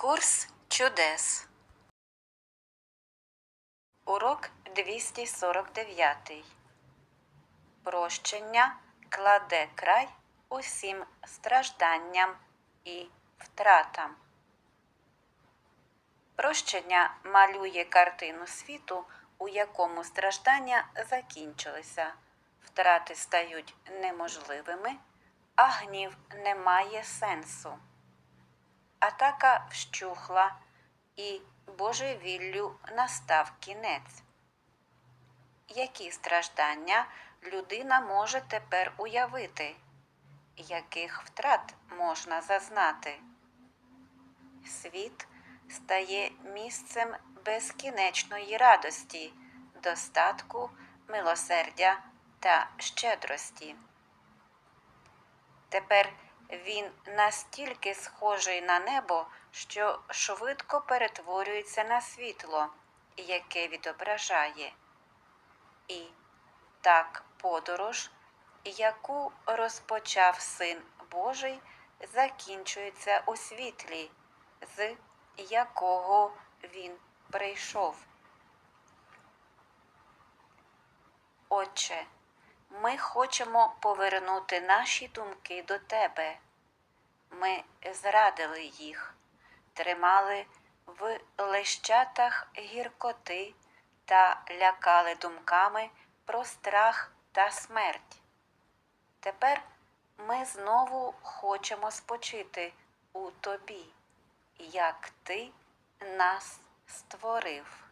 Курс чудес. Урок 249. Прощення кладе край усім стражданням і втратам. Прощення малює картину світу, у якому страждання закінчилися, втрати стають неможливими, а гнів не має сенсу. Атака вщухла, і божевіллю настав кінець. Які страждання людина може тепер уявити? Яких втрат можна зазнати? Світ стає місцем безкінечної радості, достатку, милосердя та щедрості. Тепер він настільки схожий на небо, що швидко перетворюється на світло, яке відображає. І так подорож, яку розпочав Син Божий, закінчується у світлі, з якого він прийшов. Отче, ми хочемо повернути наші думки до Тебе. Ми зрадили їх, тримали в лещатах гіркоти та лякали думками про страх та смерть. Тепер ми знову хочемо спочити у Тобі, як Ти нас створив.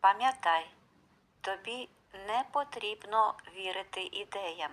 Пам'ятай, тобі не потрібно вірити ідеям.